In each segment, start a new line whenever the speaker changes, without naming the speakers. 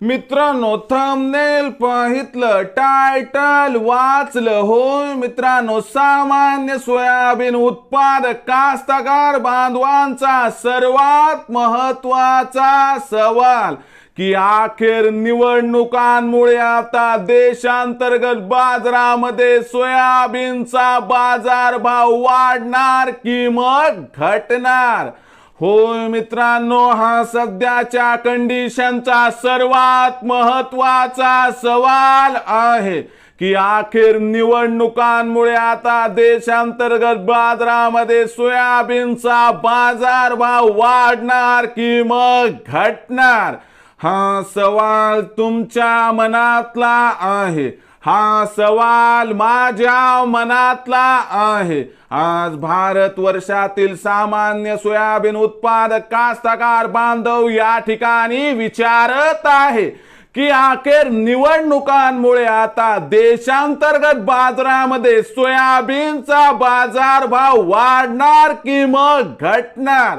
मित्रांनो thumbnail पाहितलं title वाचलं होय मित्रांनो सामान्य सोयाबीन उत्पादक कास्तकार बांधवांचा सर्वात महत्त्वाचा सवाल की अखेर निवडणुकांमुळे आता देशांतर्गत बाजारामध्ये सोयाबीनचा बाजारभाव वाढणार की मग घटणार? होय मित्रांनो हा सध्याच्या कंडिशनचा सर्वात महत्त्वाचा सवाल आहे की अखेर निवडणुकांमुळे आता देशांतर्गत बाजारामध्ये सोयाबीनचा बाजारभाव वाढणार की मग घटणार? हा सवाल तुमच्या मनातला आहे. हा सवाल माझ्या मनातला आहे. आज भारत वर्षातील सामान्य सोयाबीन उत्पादक कास्तकार बांधव या ठिकाणी विचारत आहे की अखेर निवडणुकांमुळे आता देशांतर्गत बाजारामध्ये सोयाबीनचा बाजारभाव वाढणार की मग घटणार?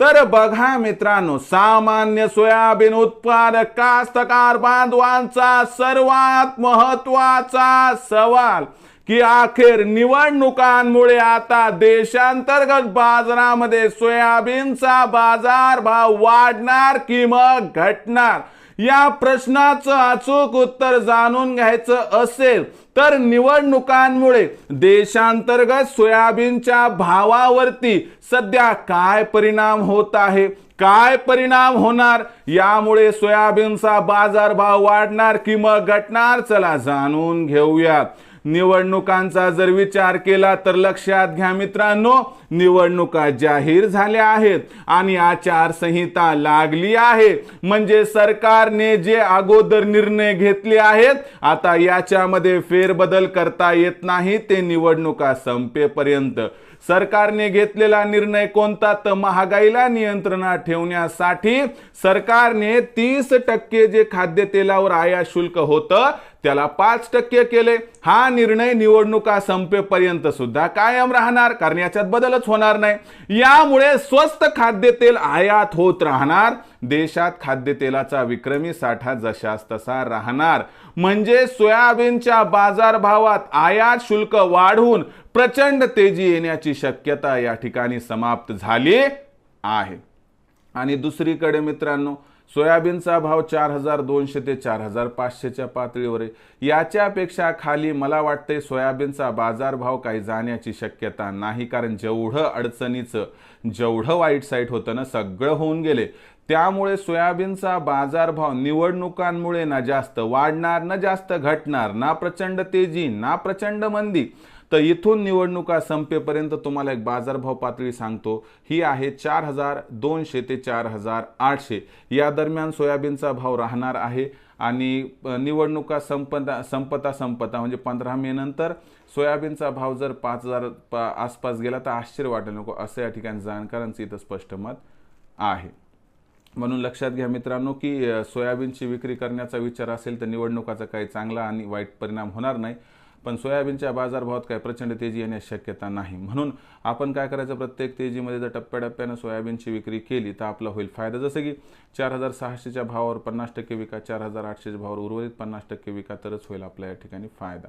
तर बघा मित्रांनो सामान्य सोयाबीन उत्पादक कास्तकार बांधवांचा सर्वात महत्त्वाचा सवाल की अखेर निवडणुकांमुळे आता देशांतर्गत बाजारामध्ये सोयाबीनचा बाजार भाव वाढणार की मग घटणार? या प्रश्नाचं अचूक उत्तर जाणून घ्यायचं असेल तर निवडणुकांमुळे देशांतर्गत सोयाबीनच्या भावावरती सध्या काय परिणाम होत आहे? काय परिणाम होणार? यामुळे सोयाबीनचा बाजारभाव वाढणार की मग घटणार? चला जाणून घेऊया निवडणुकांचा जर विचार केला तर लक्षात घ्या मित्रांनो निवडणुका जाहीर झाल्या आहेत आणि आचारसंहिता लागली आहे. म्हणजे सरकारने जे अगोदर निर्णय घेतले आहेत आता याच्यामध्ये फेरबदल करता येत नाही ते निवडणुका संपेपर्यंत. सरकारने घेतलेला निर्णय कोणता? तर महागाईला नियंत्रणात ठेवण्यासाठी सरकारने तीस टक्के जे खाद्यतेलावर आयात शुल्क होतं त्याला पाच टक्के केले. हा निर्णय निवडणुका संपेपर्यंत सुद्धा कायम राहणार. कारण याच्यात बदलच होणार नाही. यामुळे स्वस्त खाद्यतेल आयात होत राहणार. देशात खाद्यतेलाचा विक्रमी साठा जशास तसा राहणार. म्हणजे सोयाबीनच्या बाजारभावात आयात शुल्क वाढून प्रचंड तेजी येण्याची शक्यता या ठिकाणी समाप्त झाली आहे. आणि दुसरीकडे मित्रांनो सोयाबीनचा भाव चार हजार दोनशे ते चार हजार पाचशेच्या पातळीवर आहे. याच्यापेक्षा खाली मला वाटते सोयाबीनचा बाजारभाव काही जाण्याची शक्यता नाही कारण जेवढं अडचणीचं जेवढं वाईट साईट होतं ना सगळं होऊन गेले. त्यामुळे सोयाबीनचा बाजारभाव निवडणुकांमुळे ना जास्त वाढणार ना जास्त घटणार ना प्रचंड तेजी ना प्रचंड मंदी. तर इथून निवडणुका संपेपर्यंत तुम्हाला एक बाजारभाव पातळी सांगतो. ही आहे चार हजार दोनशे ते चार हजार आठशे. या दरम्यान सोयाबीनचा भाव राहणार आहे आणि निवडणुका संपता संपता संपता म्हणजे पंधरा मे नंतर सोयाबीनचा भाव जर पाच हजार पा आसपास गेला तर आश्चर्य वाटेल नको असं या ठिकाणी जाणकारांचं इथं स्पष्ट मत आहे. म्हणून लक्षात घ्या मित्रांनो की सोयाबीनची विक्री करण्याचा विचार असेल तर निवडणुकाचा काही चांगला आणि वाईट परिणाम होणार नाही. पण सोयाबीनच्या बाजारभावात काय प्रचंड तेजी येण्याची शक्यता नाही. म्हणून आपण काय करायचं? प्रत्येक तेजीमध्ये जर टप्प्याटप्प्यानं सोयाबीनची विक्री केली तर आपला होईल फायदा. जसं की चार हजार सहाशेच्या भावावर पन्नास टक्के विका चार हजार आठशेच्या भावावर उर्वरित पन्नास टक्के विका तरच होईल आपल्या या ठिकाणी फायदा.